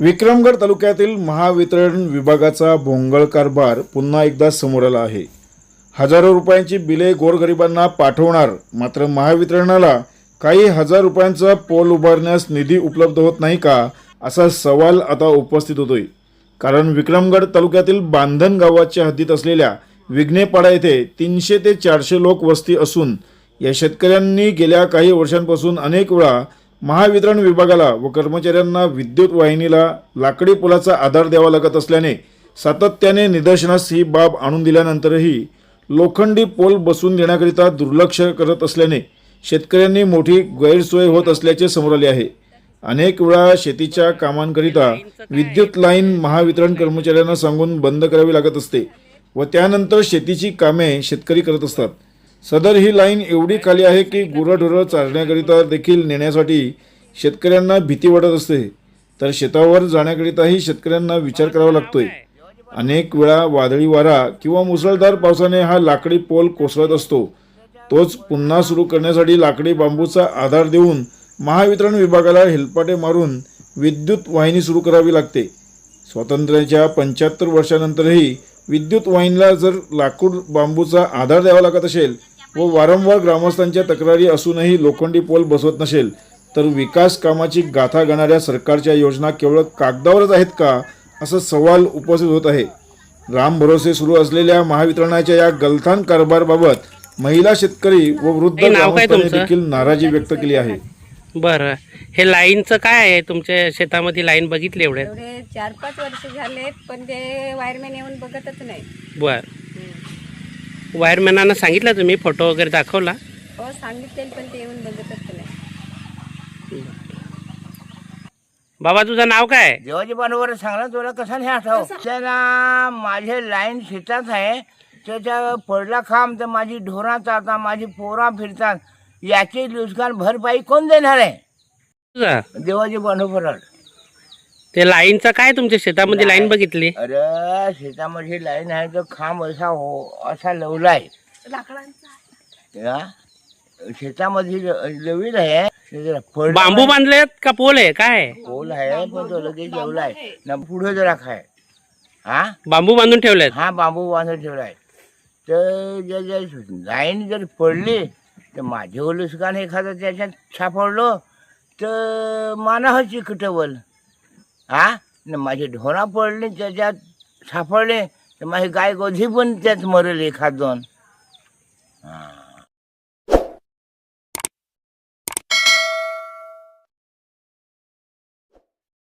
विक्रमगड तालुक्यातील महावितरण विभागाचा भोंगळ कारभार पुन्हा एकदा समोर आला आहे. हजारो रुपयांची बिले गोरगरिबांना पाठवणार मात्र महावितरणाला काही हजार रुपयांचा पोल उभारण्यास निधी उपलब्ध होत नाही का असा सवाल आता उपस्थित होतोय. कारण विक्रमगड तालुक्यातील बांधण गावाच्या हद्दीत असलेल्या विघ्नेपाडा येथे तीनशे ते चारशे लोक वस्ती असून या शेतकऱ्यांनी गेल्या काही वर्षांपासून अनेक वेळा महावितरण विभागाला व कर्मचाऱ्यांना विद्युत वाहिनीला लाकडी पुलाचा आधार द्यावा लागत असल्याने सातत्याने निदर्शनास ही बाब आणून दिल्यानंतरही लोखंडी पोल बसवून देण्याकरिता दुर्लक्ष करत असल्याने शेतकऱ्यांनी मोठी गैरसोय होत असल्याचे समोर आले आहे. अनेक वेळा शेतीच्या कामांकरिता विद्युत लाईन महावितरण कर्मचाऱ्यांना सांगून बंद करावी लागत असते व त्यानंतर शेतीची कामे शेतकरी करत असतात. सदर ही लाईन एवढी खाली आहे की गुरंढोरं चालण्याकरिता देखील नेण्यासाठी शेतकऱ्यांना भीती वाटत असते. तर शेतावर जाण्याकरिताही शेतकऱ्यांना विचार करावा लागतोय. अनेक वेळा वादळी वारा किंवा मुसळधार पावसाने हा लाकडी पोल कोसळत असतो. तोच पुन्हा सुरू करण्यासाठी लाकडी बांबूचा आधार देऊन महावितरण विभागाला हेलपाटे मारून विद्युत वाहिनी सुरू करावी लागते. स्वातंत्र्याच्या पंच्याहत्तर वर्षानंतरही विद्युत वाहिनीला जर लाकूड बांबूचा आधार द्यावा लागत असेल व वारंवार ग्रामस्थांच्या तक्रारी असूनही लोखंडी पोल बसवत नसेल तर विकास कामाची गाथा गाणाऱ्या सरकारच्या योजना केवळ कागदावरच आहेत का असा सवाल उपस्थित होत आहे राम भरोसे सुरू असलेल्या महावितरणाच्या या गलथान कारभारबाबत महिला शेतकरी व वृद्ध? देखील नाराजी व्यक्त केली आहे बरं. हे लाईनचं काय आहे? तुमच्या शेतामध्ये लाईन बघितली एवढे एवढे चार पाच वर्ष झालेत पण ते वायरमॅन येऊन बघतच नाही. बर. वायरमॅनांना सांगितलं तुम्ही? फोटो वगैरे दाखवला? हो सांगितले पण ते येऊन बघतच नाही. बाबा तुझं नाव काय? आहे? बरोबर सांगला तुला कसा नाही आठव? त्याला माझे लाईन शेतात आहे. त्याच्या पडला खांब तर माझी ढोरा चालतात माझी पोरा फिरतात. याची नुकसान भरपाई कोण देणार आहे? तुझं देवाची बरोबर ते लाईनचं काय तुमच्या शेतामध्ये लाईन बघितली? अरे शेतामध्ये लाईन आहे तर खांब असा हो असा लवलाय या, शेतामध्ये ल- लवील आहे बांबू बांधलेत का पोल आहे? काय? आहे? पोल आहे पण तो लगेच जेवलाय ना पुढे जरा खाय. हा? बांबू बांधून ठेवलेत? हा बांबू बांधून ठेवलाय तर जर जर लाईन जर पडली तर माझे ओलुसकान एखादं त्याच्यात सापडलो तर मानाहची चिकटवल हा न माझे ढोरा पडले त्याच्यात सापडले तर माझी गाय गोधी पण त्यात मरेल एखाद दोन. हा.